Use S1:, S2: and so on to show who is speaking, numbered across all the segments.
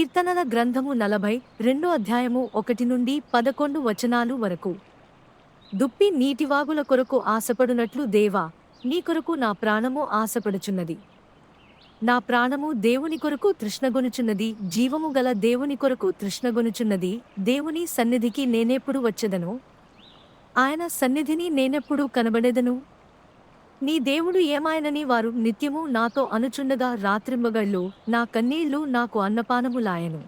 S1: కీర్తనల గ్రంథము నలభై రెండో అధ్యాయము ఒకటి నుండి పదకొండు వచనాలు వరకు. దుప్పి నీటివాగుల కొరకు ఆశపడునట్లు దేవా నీ కొరకు నా ప్రాణము ఆశపడుచున్నది. నా ప్రాణము దేవుని కొరకు తృష్ణగొనుచున్నది జీవము గల దేవుని కొరకు తృష్ణగొనుచున్నది దేవుని సన్నిధికి నేనెప్పుడు వచ్చెదను? ఆయన సన్నిధిని నేనెప్పుడు కనబడెదను? నీ దేవుడు ఏమాయనని వారు నిత్యము నాతో అనుచుండగా రాత్రింబగళ్ళు నా కన్నీళ్ళు నాకు అన్నపానములాయను.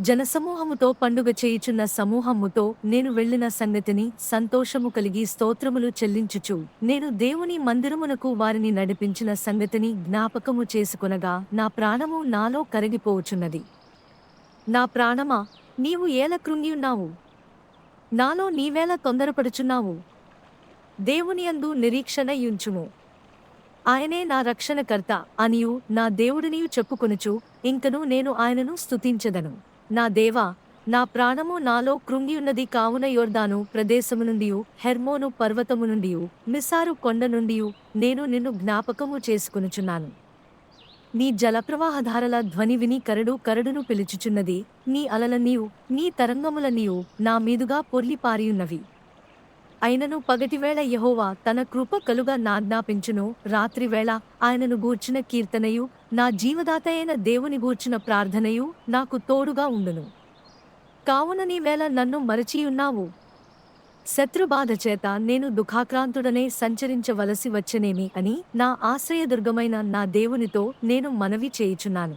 S1: జనసమూహముతో పండుగ చేయుచున్న సమూహముతో నేను వెళ్ళిన సంగతిని సంతోషము కలిగి స్తోత్రములు చెల్లించుచు నేను దేవుని మందిరమునకు వారిని నడిపించిన సంగతిని జ్ఞాపకము చేసుకొనగా నా ప్రాణము నాలో కరిగిపోవచున్నది నా ప్రాణమా నీవు ఏల కృంగియున్నావు నాలో నీవేల తొందరపడుచున్నావు? దేవుని యందు నిరీక్షణ ఆయనే నా రక్షణకర్త అనియు నా దేవుడినియు చెప్పుకొనుచు ఇంకను నేను ఆయనను స్థుతించదను నా దేవా నా ప్రాణము నాలో కృంగియున్నది కావున యోర్దాను ప్రదేశము నుండియు హెర్మోను పర్వతము నుండియు మిసారు కొండ నుండియు నేను నిన్ను జ్ఞాపకము చేసుకునుచున్నాను. నీ జలప్రవాహధారల ధ్వని విని కరడు కరడును పిలుచుచున్నది నీ అలలనీయు నీ తరంగములనీయు నా మీదుగా పొర్లిపారియున్నవి. అయినను పగటివేళ యహోవా తన కృప కలుగా నాజ్ఞాపించును. రాత్రివేళ ఆయనను గూర్చిన కీర్తనయు నా జీవదాత అయిన దేవుని గూర్చిన ప్రార్థనయు నాకు తోడుగా ఉండును. కావున నీవేళ నన్ను మరచియున్నావు. శత్రుబాధ చేత నేను దుఃఖాక్రాంతుడనే సంచరించవలసి వచ్చనేమి అని నా ఆశ్రయదుర్గమైన నా దేవునితో నేను మనవి చేయుచున్నాను.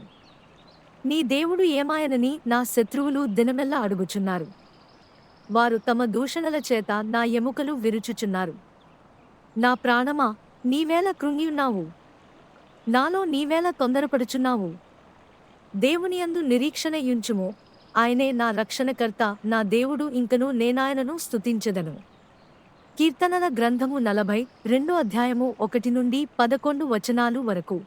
S1: నీ దేవుడు ఏమాయనని నా శత్రువులు దినమెల్లా అడుగుచున్నారు. వారు తమ దూషణల చేత నా ఎముకలు విరుచుచున్నారు. నా ప్రాణమా నీవేళ కృంగియున్నావు. నాలో నీవేళ తొందరపడుచున్నావు. దేవుని యందు నిరీక్షణ ఆయనే నా రక్షణకర్త నా దేవుడు ఇంకను నేనాయనను స్తుతించెదను. కీర్తనల గ్రంథము నలభై రెండో అధ్యాయము ఒకటి నుండి పదకొండు వచనాలు వరకు.